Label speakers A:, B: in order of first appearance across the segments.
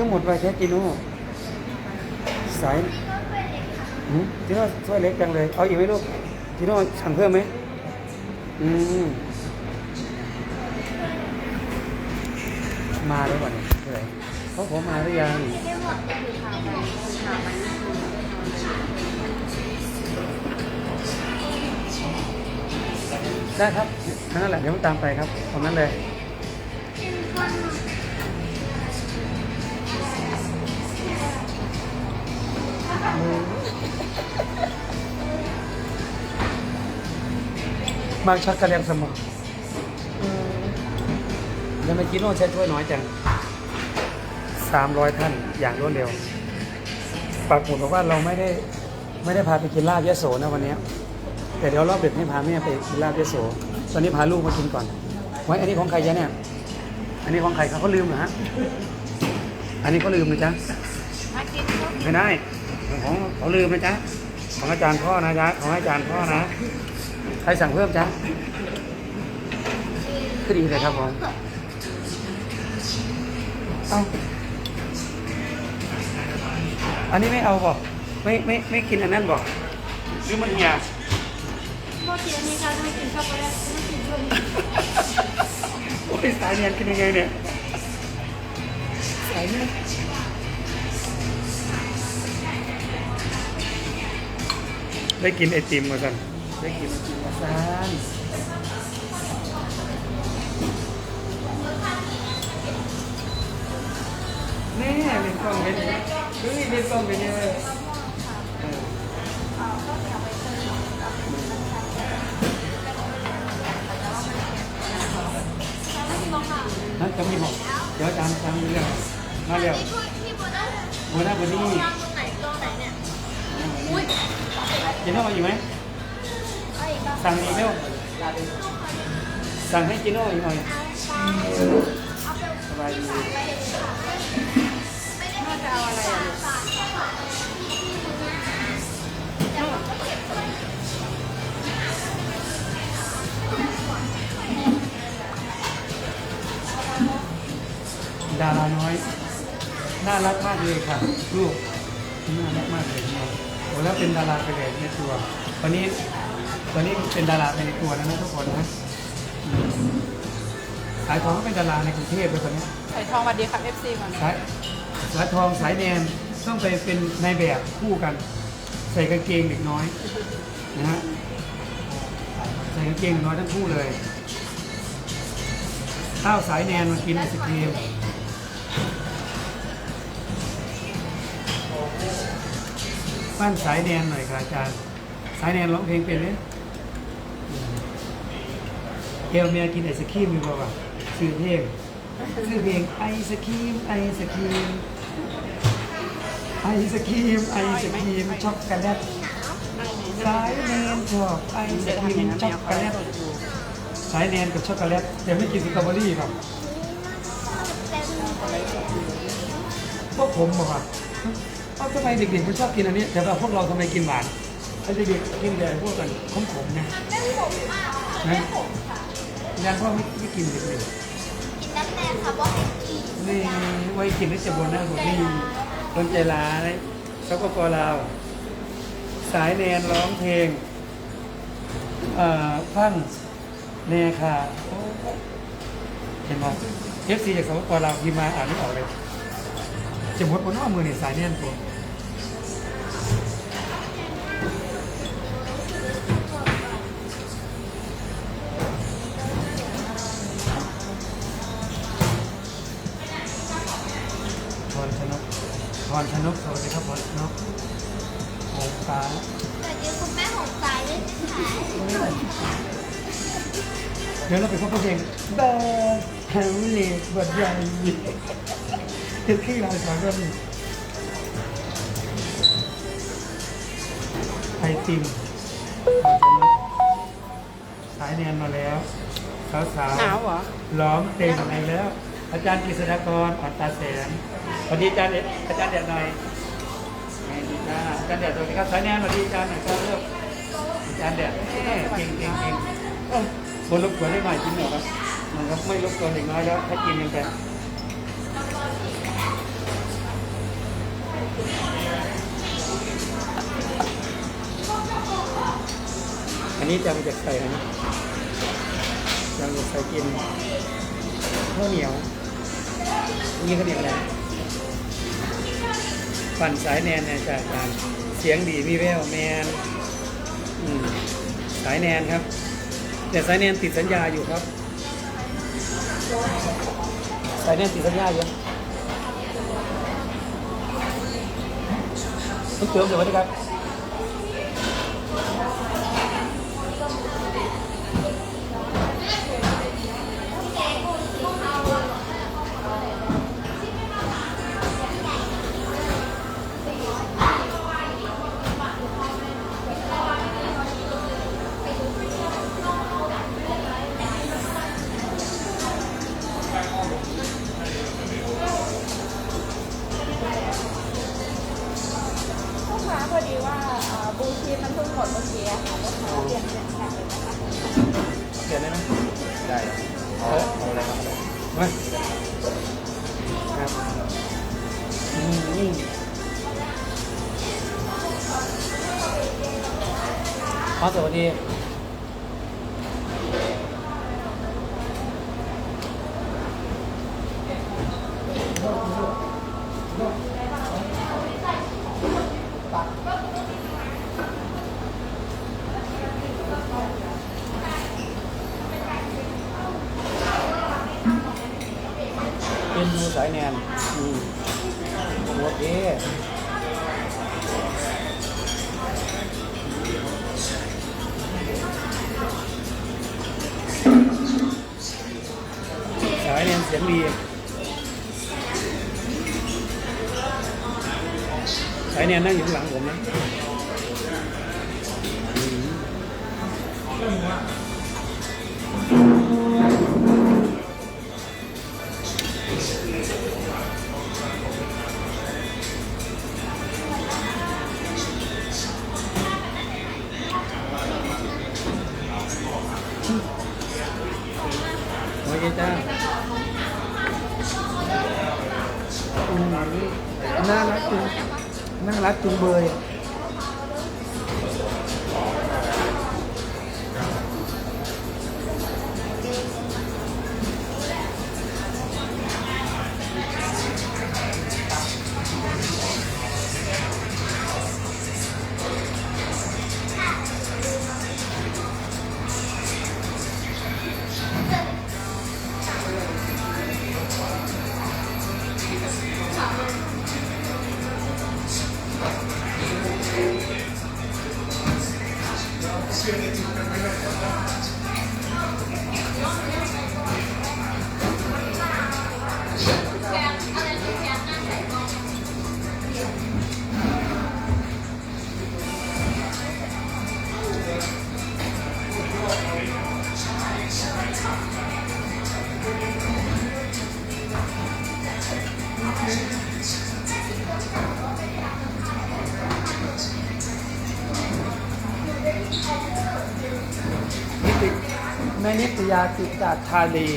A: คือหมดไปแค่กิโน่สายจิโน่ถ้วยเล็กจังเลย เอาอีกไหมลูกจิโน่สั่งเพิ่มไหมอืมมาด้วยวันนี้เท่าไหร่เขาผมมาหรือยัง
B: ได้หมดแต่คือพาไปพาไปนี่คือ
A: ได้ครับนั่นแหละเดี๋ยวผมตามไปครับตรงนั้นเลย
B: มข้น
A: มากช็อกโกแลตสมองแล้วเมื่อกี้โน่ใช้ถ้วยน้อยจังสามร้อยท่านอย่างรวดเร็วปรากฏว่าเราไม่ได้ไม่ได้พาไปกินลาบยะโสนะวันเนี้ยแต่เดี๋ยวรอบดึกให้พาแม่ไปกินลาบยะโส ตอนนี้พาลูกมากินก่อน ไว้อันนี้ของใครจ๊ะเนี่ย อันนี้ของใครเขาเขาลืมเหรอฮะ อันนี้เขาลืมนะจ๊ะ
B: มากินก็
A: ไม่ได้ ของเขาลืมนะจ๊ะของอาจารย์พ่อนะจ๊ะของอาจารย์พ่อนะใครสั่งเพิ่มจ๊ะก็ดีเลยครับผมเอาอันนี้ไม่เอาบอกไม่ไม่ไม่กินอันนั้นบอกหรือมันเหี่ย
B: เมื่อกี้นี้ค่ะไม่กินช็อกโกแลตไม่กินด้วย
A: โอ้ยสายเนียนกินยังไงเนี่ยสายเนียน ได้กินไอติมมาสันได้กินไอติมมาสันแน่เล่นกล้องเป็นเฮ้ยเล่นกล้องเป็นยังไงเออนั่นจะมีบอกเดี๋ยวจำจำเรื่องมาเร็ว
B: นี่พูดที่บนนั้น
A: หัวหน้าคนนี้
B: วางตรงไหนตรงไหน
A: กินข้าอยู่ไหมสั่งอีกเร็วสั่งให้กินข้าวอีกหน่อย
B: เอาไป
A: สบายดี
B: น่าจะเอาอะไร
A: ดาราน้อย น่ารักมากเลยค่ะ ลูก น่ารักมากเลย แล้วเป็นดาราไปเลยในตัว ตอนนี้ตอนนี้เป็นดาราไปในตัวแล้วนะทุกคนนะอืมขายของก็เป็นดาราในกรุงเทพเลยตอนนี้
C: ใส่ทองสวัสดีค่ะ FC ก่อน
A: สายสายทองสายแนนต้องไปเป็นในายแบบคู่กัน ใส่กางเกงเด็กน้อยนะฮะใส่กางเกงเด็กน้อยทั้งคู่เลยข้าวสายแนนมากินไอศครีม ปั้นสายแนนหน่อยครับอาจารย์ สายแนนร้องเพลงเป็นไหมเอลเมียกินไอศครีมอยู่ป่าวะชื่อเพลงคือเพลงไอศครีมไอศครีมไอศครีมไอศครีมช็อกโกแลตสายแนนชอบไอศครีมช็อกโกแลตสายแนนกับช็อกโกแลตแต่ไม่กินสตรอเบอรี่ครับพวกผมบอกว่า เอ้าทำไมเด็กๆมันชอบกินอันนี้ แต่ว่าพวกเราทำไมกินหวานไอ้เด็กๆกินแต่พวกกันขมๆนะ
B: ไม่ขมมาก
A: นะยังพ่อไม่ไม่กินเด็กๆ
B: กินน้ำแดงค่ะว่าเป็นกี
A: นี่ไว้กินได้จะบนหน้าบนนี่คนใจร้ายสปปลาว สายแนนร้องเพลงเอ่อฟังแนค่ะโอ้เห็นไหมเอฟซีจากสปปลาวพิมพ์มาอ่านไม่ออกเลยจะหมดบนหน้ามือเนี่ยสายแนนตัว รชนกสวัสดีครับพรชนกโอ้ฟ้า
B: แต่เดี๋ยวคุณแม่ของสายด้วยนะคะ
A: เดี๋ยวเราไปพบกับเพลงแบดแฮมเลดบดใหญ่ติดขี้ลายสองก็มีไอติมสายเนียนมาแล้ว สาวสาว
C: หนาวเหรอ
A: ล้อมเต็มในแล้ว อาจารย์กฤษฎากรอัตตาแสนสวัสดีอาจารย์อาจารย์เด็ดหน่อยสวัสดีจ้าอาจารย์เด็ดสวัสดีครับสายแนนสวัสดีอาจารย์หน่อยครับเริ่มอาจารย์เด็ดเอ้ยเก่งเก่งเก่งเอ้ยบนรบกวนได้หน่อยจริงเหรอครับมันก็ไม่รบกวนเด็กน้อยแล้วถ้ากินกันไปอันนี้จะมาจากใส่นะจะมาจากใส่กินข้าวเหนียว นี่ข้าวเหนียวอะไรปั่นสายแนนเนี่ยจากการเสียงดีมีแววแมนสายแนนครับ แต่สายแนนติดสัญญาอยู่ครับ สายแนนติดสัญญาอยู่ต้องเติมเดี๋ยวไว้นะครับ ขอสวัสดีเป็นดูสายแนนอืมโอเค สายแนนเสียงดีสายเนียนนั่งอยู่ข้างหลังผมนะ น่ารั ยาจิตาทาลี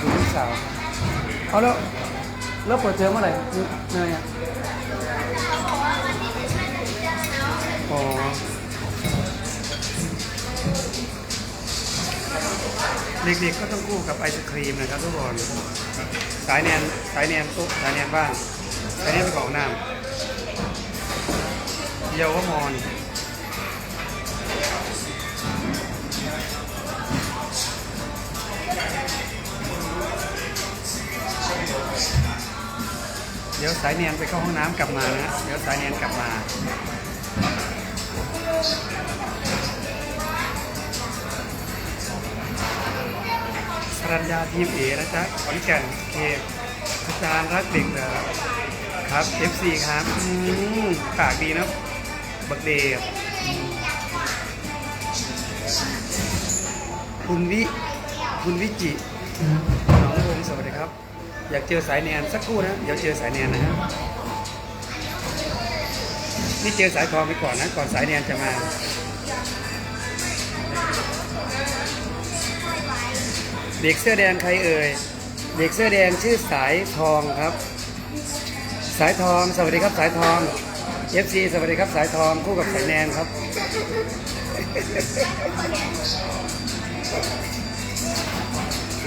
A: คุณลูกสาวเอาแล้วแล้วเปิดเทอมเมื่อไหร่เนยอะอ๋อเด็กๆก็ต้องคู่กับไอศครีมนะครับทุกคนสายแนนสายแนนตุ๊สายแนนบ้านสายแนนไปของน้ำเยาวมอน สายเนียนไปเข้าห้องน้ำกลับมานะเดี๋ยวสายเนียนกลับมาสรัญญาทีมเอนะจ๊ะขอนแก่นเคอาจารย์รักเด็กเหรอครับ FC ครับอืมปากดีนะบักเดบคุณวิ คุณวิจิ น้องวงสวัสดีครับ อยากเจอสายแนนสักครู่นะเดี๋ยวเจอสายแนนนะฮะนี่เจอสายทองไปก่อนนะ ก่อนสายแนนจะมาเด็กเสื้อแดงใครเอ่ยเด็กเสื้อแดงชื่อสายทองครับ สายทองสวัสดีครับสายทอง FC สวัสดีครับสายทองคู่กับสายแนนครับ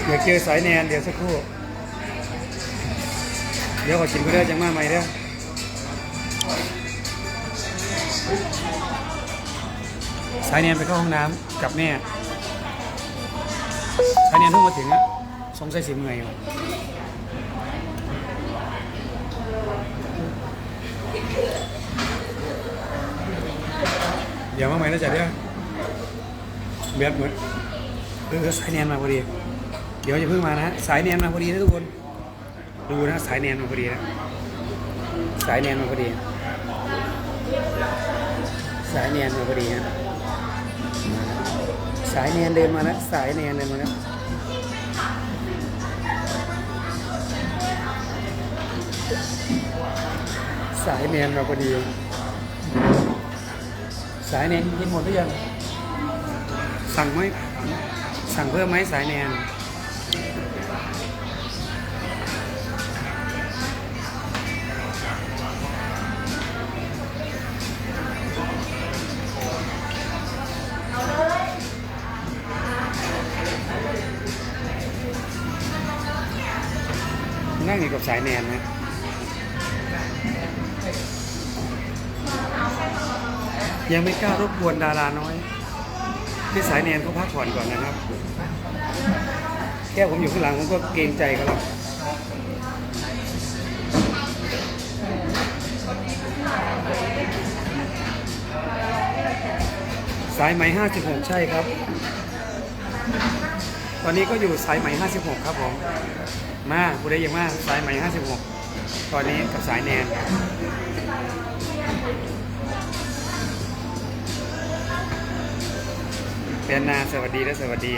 A: อยากเจอสายแนนเดี๋ยวสักครู่ เดี๋ยวขอกินก็ได้จังมาใหม่เด้อสายแนนไปเข้าห้องน้ำกับแม่สายแนนเพิ่งมาถึงอะสงสัยสิเมื่อยอยู่เดี๋ยวมาใหม่แล้วจ้ะเด้อแบบเหมือนเออสายแนนมาพอดี เดี๋ยวจะเพิ่งมานะฮะสายแนนมาพอดีนะทุกคน ดูนะสายแนนมาพอดีนะ สายแนนมาพอดี สายแนนมาพอดีนะสายแนนเดินมาแล้วสายแนนเดินมาแล้วสายแนนมาพอดี สายแนนกินหมดหรือยัง สั่งไหมสั่งเพิ่มไหมสายแนน นั่งอยู่กับสายแนนนะยังไม่กล้ารบกวนดาราน้อยที่สายแนนเขาพักผ่อนก่อนนะครับ แค่ผมอยู่ข้างหลังผมก็เกรงใจเขาแล้วสายไหม56 ใช่ครับ ตอนนี้ก็อยู่สายใหม56 ครับผม มาผู้ใดยังมาสายใหม56 ตอนนี้กับสายแนนเป็นนาสวัสดีและสวัสดี